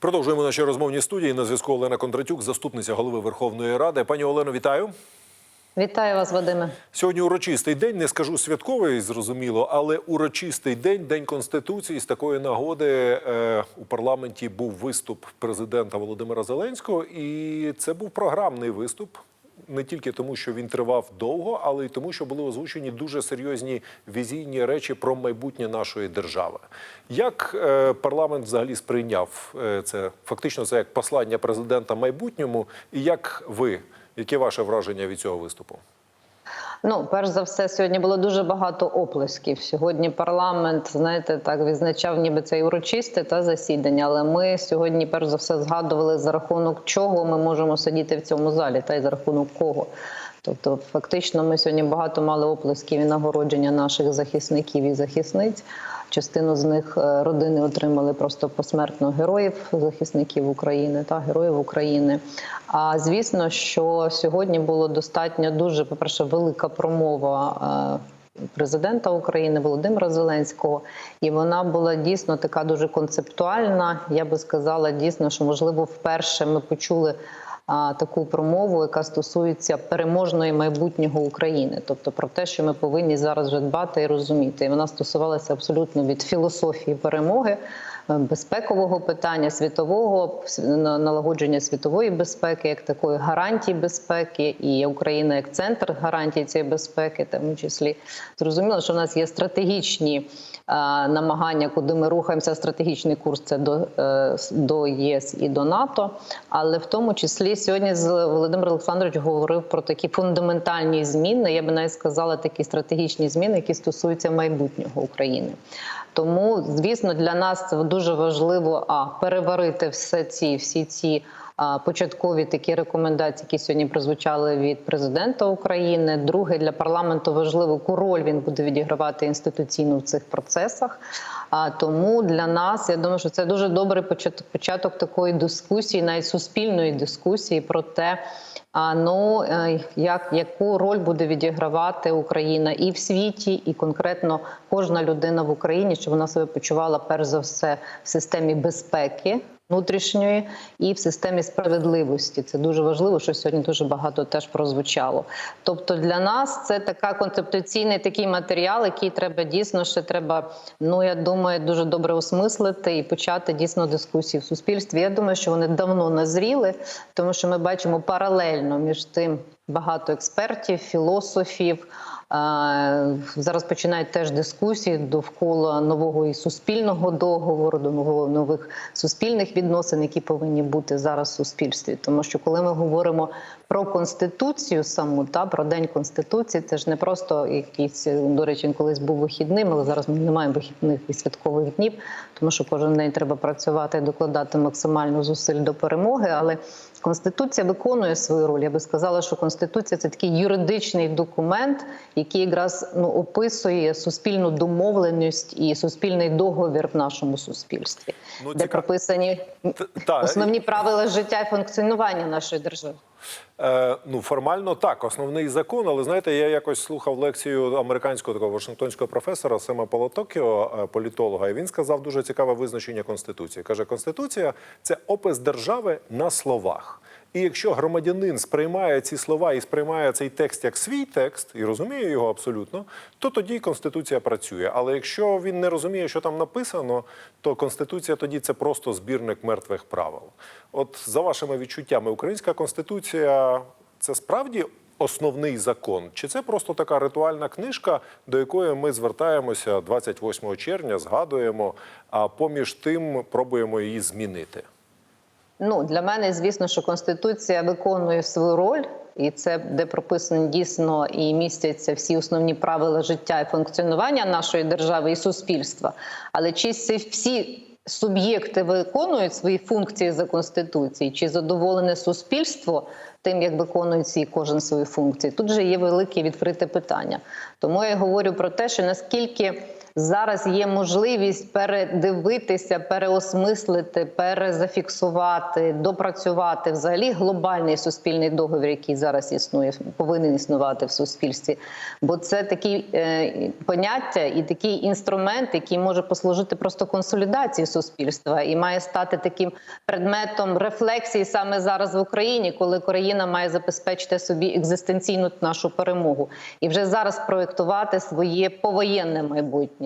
Продовжуємо наші розмовні студії. На зв'язку Олена Кондратюк, заступниця голови Верховної Ради. Пані Олено, вітаю. Вітаю вас, Вадиме. Сьогодні урочистий день. Не скажу святковий, зрозуміло, але урочистий день, день конституції. З такої нагоди е, у парламенті був виступ президента Володимира Зеленського, і це був програмний виступ. Не тільки тому, що він тривав довго, але й тому, що були озвучені дуже серйозні візійні речі про майбутнє нашої держави. Як е, парламент взагалі сприйняв е, це? Фактично, це як послання президента майбутньому. І як ви, яке ваше враження від цього виступу? Ну, перш за все, сьогодні було дуже багато оплесків. Сьогодні парламент, знаєте, так відзначав, ніби це і урочисте та засідання. Але ми сьогодні, перш за все, згадували за рахунок чого ми можемо сидіти в цьому залі, та й за рахунок кого. Тобто, фактично, ми сьогодні багато мали оплесків і нагородження наших захисників і захисниць. Частину з них е, родини отримали просто посмертно героїв захисників України та героїв України. А звісно, що сьогодні було достатньо дуже, по перше, велика промова. е, Президента України Володимира Зеленського, і вона була дійсно така дуже концептуальна. Я би сказала, дійсно, що можливо вперше ми почули таку промову, яка стосується переможної майбутнього України, тобто про те, що ми повинні зараз вже дбати і розуміти. І вона стосувалася абсолютно від філософії перемоги. Е, Безпекового питання світового налагодження світової безпеки, як такої гарантії безпеки, і Україна як центр гарантій цієї безпеки, тому числі зрозуміло, що в нас є стратегічні намагання, куди ми рухаємося. Стратегічний курс це до, е, до ЄС і до НАТО. Але в тому числі сьогодні з Володимир Олександрович говорив про такі фундаментальні зміни. Я би навіть сказала, такі стратегічні зміни, які стосуються майбутнього України. Тому, звісно, для нас це дуже важливо а переварити все ці всі ці. Початкові такі рекомендації, які сьогодні прозвучали від президента України. Друге для парламенту важливо, яку роль він буде відігравати інституційно в цих процесах. А тому для нас я думаю, що це дуже добрий початок такої дискусії, навіть суспільної дискусії про те, а ну е, як яку роль буде відігравати Україна і в світі, і конкретно кожна людина в Україні, щоб вона себе почувала перш за все в системі безпеки. Внутрішньої і в системі справедливості це дуже важливо, що сьогодні дуже багато теж прозвучало. Тобто для нас це така концептуаційний такий матеріал, який треба дійсно ще треба. Ну я думаю, дуже добре осмислити і почати дійсно дискусії в суспільстві. Я думаю, що вони давно назріли, тому що ми бачимо паралельно між тим багато експертів, філософів. Зараз починають теж дискусії довкола нового і суспільного договору, до нових суспільних відносин, які повинні бути зараз в суспільстві. Тому що коли ми говоримо про конституцію саму та про день конституції, це ж не просто якийсь до речі, колись був вихідним, але зараз ми не маємо вихідних і святкових днів, тому що кожен день треба працювати і докладати максимально зусиль до перемоги. Але конституція виконує свою роль. Я би сказала, що конституція це такий юридичний документ, який якраз ну описує суспільну домовленість і суспільний договір в нашому суспільстві, Ну, де цікав- прописані та, основні правила життя і функціонування нашої держави. Е, ну, формально так, основний закон, але знаєте, я якось слухав лекцію американського такого вашингтонського професора Сема Полотокіо, е, політолога, і він сказав дуже цікаве визначення Конституції. Каже, Конституція це опис держави на словах. І якщо громадянин сприймає ці слова і сприймає цей текст як свій текст і розуміє його абсолютно, то тоді конституція працює. Але якщо він не розуміє, що там написано, то конституція тоді це просто збірник мертвих правил. От за вашими відчуттями, українська конституція це справді основний закон, чи це просто така ритуальна книжка, до якої ми звертаємося 28 червня, згадуємо, а поміж тим пробуємо її змінити? Ну для мене, звісно, що конституція виконує свою роль, і це де прописані дійсно і містяться всі основні правила життя і функціонування нашої держави і суспільства. Але чи всі суб'єкти виконують свої функції за конституцією, чи задоволене суспільство тим, як виконує ці кожен свої функції? Тут же є велике відкрите питання. Тому я говорю про те, що наскільки зараз є можливість передивитися, переосмислити, перезафіксувати, допрацювати взагалі глобальний суспільний договір, який зараз існує, повинен існувати в суспільстві. Бо це такі е, поняття і такий інструмент, який може послужити просто консолідації суспільства і має стати таким предметом рефлексії саме зараз в Україні, коли Україна має забезпечити собі екзистенційну нашу перемогу і вже зараз проєктувати своє повоєнне майбутнє.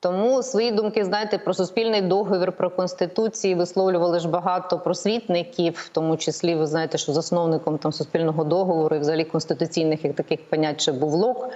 Тому свої думки знаєте про суспільний договір, про конституції висловлювали ж багато просвітників, в тому числі ви знаєте, що засновником там суспільного договору і взагалі конституційних як таких понять ще був Лок.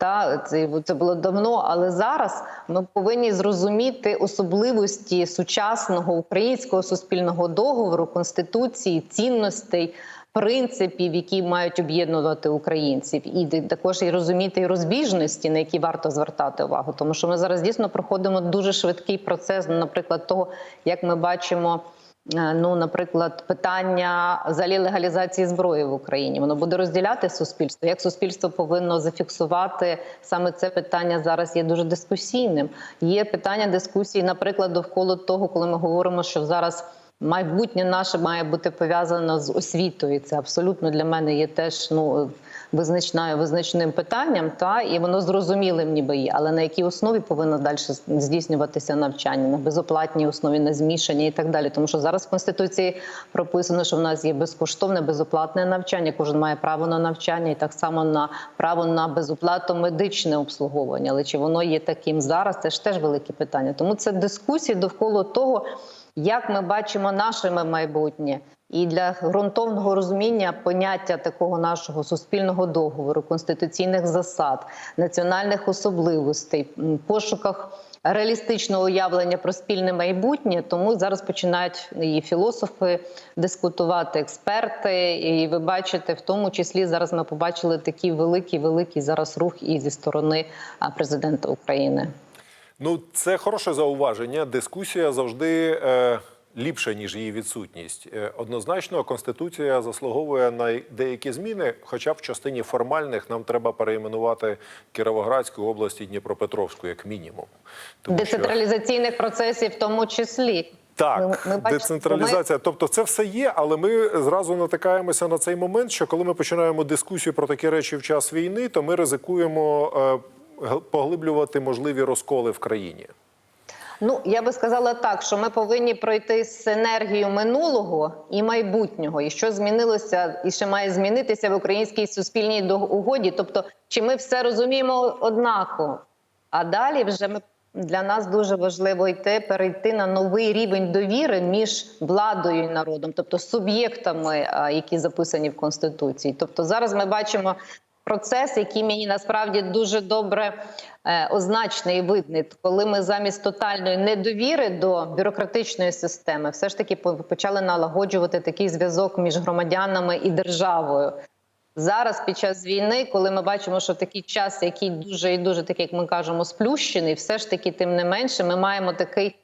Та це, це було давно, але зараз ми повинні зрозуміти особливості сучасного українського суспільного договору, конституції, цінностей, принципів, які мають об'єднувати українців, і також і розуміти розбіжності, на які варто звертати увагу, тому що ми зараз дійсно проходимо дуже швидкий процес, наприклад, того, як ми бачимо. Ну, наприклад, питання взагалі легалізації зброї в Україні воно буде розділяти суспільство. Як суспільство повинно зафіксувати саме це питання зараз є дуже дискусійним. Є питання дискусії, наприклад, довкола того, коли ми говоримо, що зараз. Майбутнє наше має бути пов'язано з освітою. Це абсолютно для мене є теж ну визначною визначним питанням, та і воно зрозумілим, ніби є. Але на якій основі повинно далі здійснюватися навчання на безоплатній основі, на змішанні і так далі. Тому що зараз в конституції прописано, що в нас є безкоштовне, безоплатне навчання. Кожен має право на навчання, і так само на право на безоплату медичне обслуговування. Але чи воно є таким зараз? Це ж теж велике питання. Тому це дискусії довкола того як ми бачимо наше майбутнє, і для ґрунтовного розуміння поняття такого нашого суспільного договору, конституційних засад, національних особливостей, пошуках реалістичного уявлення про спільне майбутнє. Тому зараз починають і філософи дискутувати, експерти. І ви бачите, в тому числі зараз ми побачили такий великий, великий зараз рух і зі сторони президента України. Ну, це хороше зауваження. Дискусія завжди е, ліпша, ніж її відсутність. Е, однозначно, конституція заслуговує на деякі зміни, хоча б в частині формальних нам треба перейменувати Кіровоградську область і Дніпропетровську, як мінімум. Тому Децентралізаційних що... процесів, в тому числі. Так, ми, ми децентралізація. Ми... Тобто, це все є, але ми зразу натикаємося на цей момент, що коли ми починаємо дискусію про такі речі в час війни, то ми ризикуємо. Поглиблювати можливі розколи в країні? Ну я би сказала так, що ми повинні пройти синергію минулого і майбутнього, і що змінилося, і ще має змінитися в українській суспільній угоді. Тобто, чи ми все розуміємо однаково? А далі вже ми для нас дуже важливо йти перейти на новий рівень довіри між владою і народом, тобто суб'єктами, які записані в конституції. Тобто, зараз ми бачимо процес, який мені насправді дуже добре е, означений і видний, коли ми замість тотальної недовіри до бюрократичної системи, все ж таки почали налагоджувати такий зв'язок між громадянами і державою. Зараз під час війни, коли ми бачимо, що такий час, який дуже і дуже такий, як ми кажемо, сплющений, все ж таки, тим не менше, ми маємо такий,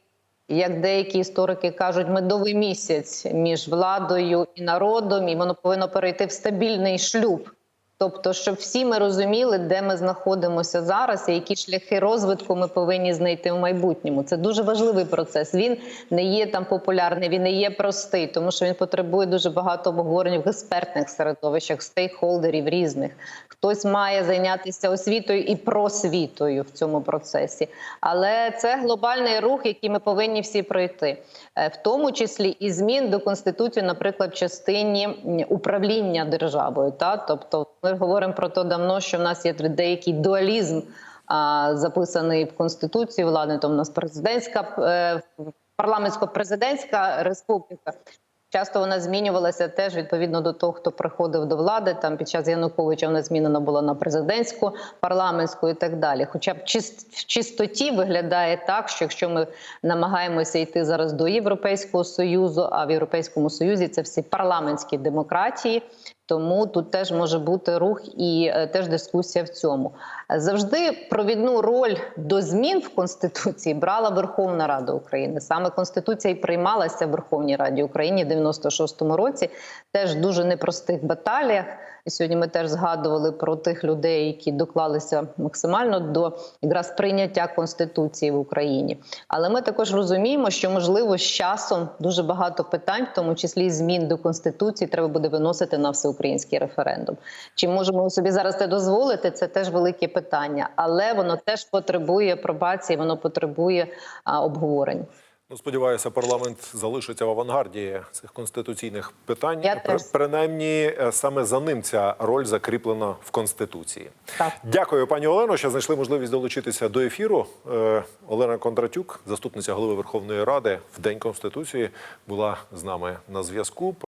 як деякі історики кажуть, медовий місяць між владою і народом, і воно повинно перейти в стабільний шлюб. Тобто, щоб всі ми розуміли, де ми знаходимося зараз, і які шляхи розвитку ми повинні знайти в майбутньому. Це дуже важливий процес. Він не є там популярний, він не є простий, тому що він потребує дуже багато обговорень в експертних середовищах, стейкхолдерів різних. Хтось має зайнятися освітою і просвітою в цьому процесі, але це глобальний рух, який ми повинні всі пройти, е, в тому числі і змін до конституції, наприклад, в частині управління державою, та тобто. Ми говоримо про те давно, що в нас є деякий дуалізм записаний в конституції влади. То в нас президентська е, парламентсько-президентська республіка. Часто вона змінювалася теж відповідно до того, хто приходив до влади. Там під час Януковича вона змінена була на президентську, парламентську і так далі. Хоча б в чистоті виглядає так, що якщо ми намагаємося йти зараз до Європейського союзу, а в Європейському Союзі це всі парламентські демократії. Тому тут теж може бути рух і е, теж дискусія в цьому. Завжди провідну роль до змін в конституції брала Верховна Рада України. Саме конституція і приймалася в Верховній Раді України в 96-му році. Теж дуже непростих баталіях. І сьогодні ми теж згадували про тих людей, які доклалися максимально до якраз прийняття конституції в Україні. Але ми також розуміємо, що можливо з часом дуже багато питань, в тому числі змін до конституції, треба буде виносити на всеукраїнський референдум. Чи можемо собі зараз це дозволити? Це теж велике питання, але воно теж потребує апробації, воно потребує обговорень. Ну, сподіваюся, парламент залишиться в авангарді цих конституційних питань. Я При- теж. Принаймні, е, саме за ним ця роль закріплена в конституції. Так. Дякую, пані Олено, що знайшли можливість долучитися до ефіру. Е, Олена Кондратюк, заступниця голови Верховної Ради в День Конституції, була з нами на зв'язку.